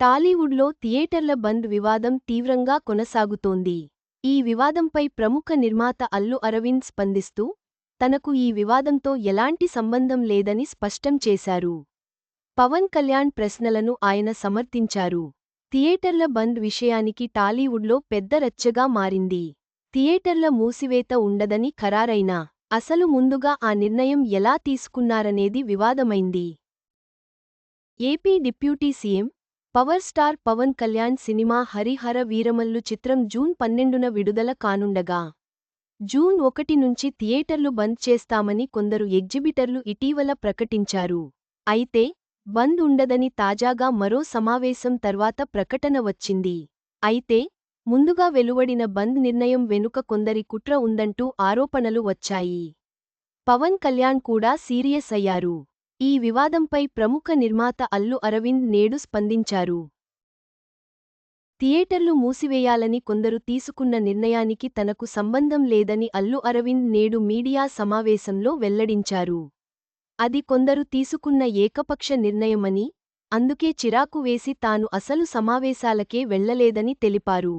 టాలీవుడ్లో థియేటర్ల బంద్ వివాదం తీవ్రంగా కొనసాగుతోంది. ఈ వివాదంపై ప్రముఖ నిర్మాత అల్లు అరవింద్ స్పందిస్తూ తనకు ఈ వివాదంతో ఎలాంటి సంబంధం లేదని స్పష్టం చేశారు. పవన్ కళ్యాణ్ ప్రశ్నలను ఆయన సమర్థించారు. థియేటర్ల బంద్ విషయానికి టాలీవుడ్లో పెద్ద రచ్చగా మారింది. థియేటర్ల మూసివేత ఉండదని ఖరారైనా అసలు ముందుగా ఆ నిర్ణయం ఎలా తీసుకున్నారనేది వివాదమైంది. AP deputy CM power star Pawan Kalyan cinema Harihara Veeramallu చిత్రం జూన్ పన్నెండున విడుదల కానుండగా. జూన్ ఒకటి నుంచి థియేటర్లు బంద్ చేస్తామని కొందరు ఎగ్జిబిటర్లు ఇటీవల ప్రకటించారు. అయితే బంద్ ఉండదని తాజాగా మరో సమావేశం తర్వాత ప్రకటన వచ్చింది. అయితే ముందుగా వెలువడిన బంద్ నిర్ణయం వెనుక కొందరి కుట్ర ఉందంటూ ఆరోపణలు వచ్చాయి. పవన్ కళ్యాణ్ కూడా సీరియస్ అయ్యారు. ఈ వివాదంపై ప్రముఖ నిర్మాత అల్లు అరవింద్ నేడు స్పందించారు. థియేటర్లు మూసివేయాలని కొందరు తీసుకున్న నిర్ణయానికి తనకు సంబంధం లేదని అల్లు అరవింద్ నేడు మీడియా సమావేశంలో వెల్లడించారు. అది కొందరు తీసుకున్న ఏకపక్ష నిర్ణయమని అందుకే చిరాకు వేసి తాను అసలు సమావేశాలకే వెళ్ళలేదని తెలిపారు.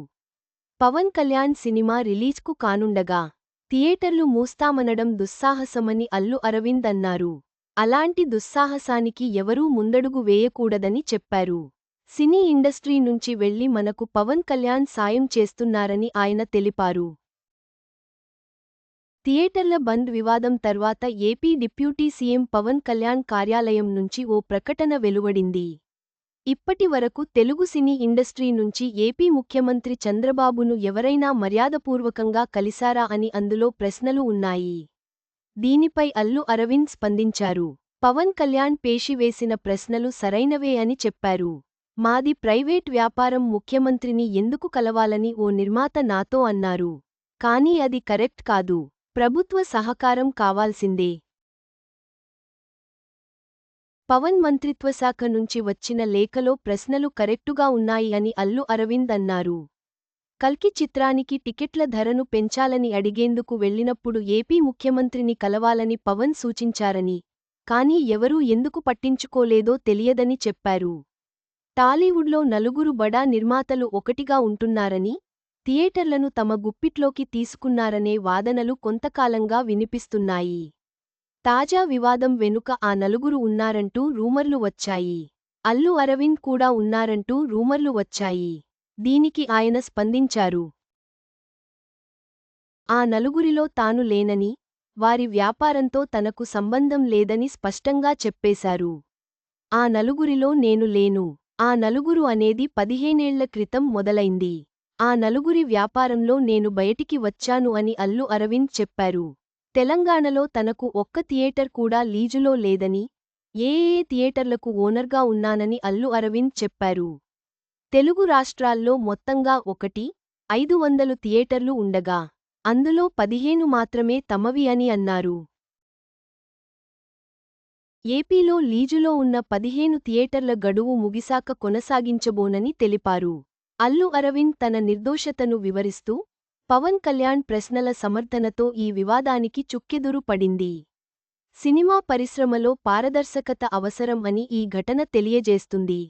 పవన్ కళ్యాణ్ సినిమా రిలీజ్కు కానుండగా థియేటర్లు మూస్తామనడం దుస్సాహసమని అల్లు అరవింద్ అన్నారు. అలాంటి దుస్సాహసానికి ఎవరూ ముందడుగు వేయకూడదని చెప్పారు. సినీ ఇండస్ట్రీ నుంచి వెళ్ళి మనకు పవన్ కళ్యాణ్ సాయం చేస్తున్నారని ఆయన తెలిపారు. థియేటర్ల బంద్ వివాదం తర్వాత AP deputy CM Pawan Kalyan కార్యాలయం నుంచి ఓ ప్రకటన వెలువడింది. ఇప్పటి వరకు తెలుగు సినీ ఇండస్ట్రీ నుంచి ఏపీ ముఖ్యమంత్రి చంద్రబాబును ఎవరైనా మర్యాదపూర్వకంగా కలిశారా అని అందులో ప్రశ్నలు ఉన్నాయి. దీనిపై అల్లు అరవింద్ స్పందించారు. పవన్ కళ్యాణ్ పేషివేసిన ప్రశ్నలు సరైనవే అని చెప్పారు. మాది ప్రైవేట్ వ్యాపారం ముఖ్యమంత్రిని ఎందుకు కలవాలని ఓ నిర్మాత నాతో అన్నారు. కానీ అది కరెక్ట్ కాదు. ప్రభుత్వ సహకారం కావాల్సిందే. పవన్ మంత్రిత్వశాఖ నుంచి వచ్చిన లేఖలో ప్రశ్నలు కరెక్టుగా ఉన్నాయి అని అల్లు అరవింద్ అన్నారు. కల్కి చిత్రానికి టికెట్ల ధరను పెంచాలని అడిగేందుకు వెళ్ళినప్పుడు ఏపీ ముఖ్యమంత్రిని కలవాలని పవన్ సూచించారని. కానీ ఎవరూ ఎందుకు పట్టించుకోలేదో తెలియదని చెప్పారు. టాలీవుడ్లో నలుగురు బడా నిర్మాతలు ఒకటిగా ఉంటున్నారని థియేటర్లను తమ గుప్పిట్లోకి తీసుకున్నారనే వాదనలు కొంతకాలంగా వినిపిస్తున్నాయి. తాజా వివాదం వెనుక ఆ నలుగురు ఉన్నారంటూ రూమర్లు వచ్చాయి. అల్లు అరవింద్ కూడా ఉన్నారంటూ రూమర్లు వచ్చాయి. దీనికి ఆయన స్పందించారు. ఆ నలుగురిలో తాను లేనని వారి వ్యాపారంతో తనకు సంబంధం లేదని స్పష్టంగా చెప్పేశారు. ఆ నలుగురిలో నేను లేను. ఆ నలుగురు అనేది పదిహేనేళ్ళ క్రితం మొదలైంది. ఆ నలుగురి వ్యాపారంలో నేను బయటికి వచ్చాను అని అల్లు అరవింద్ చెప్పారు. తెలంగాణలో తనకు ఒక్క థియేటర్ కూడా లీజులో లేదని ఏ ఏ థియేటర్లకు ఓనర్గా ఉన్నానని అల్లు అరవింద్ చెప్పారు. తెలుగు రాష్ట్రాల్లో మొత్తంగా ఒకటి ఐదు వందలు థియేటర్లు ఉండగా అందులో పదిహేను మాత్రమే తమవి అని అన్నారు. ఏపీలో లీజులో ఉన్న పదిహేను థియేటర్ల గడువు ముగిసాక కొనసాగించబోనని తెలిపారు. అల్లు అరవింద్ తన నిర్దోషతను వివరిస్తూ పవన్ కళ్యాణ్ ప్రశ్నల సమర్థనతో ఈ వివాదానికి చుక్కెదురు పడింది. సినిమా పరిశ్రమలో పారదర్శకత అవసరం అని ఈ ఘటన తెలియజేస్తుంది.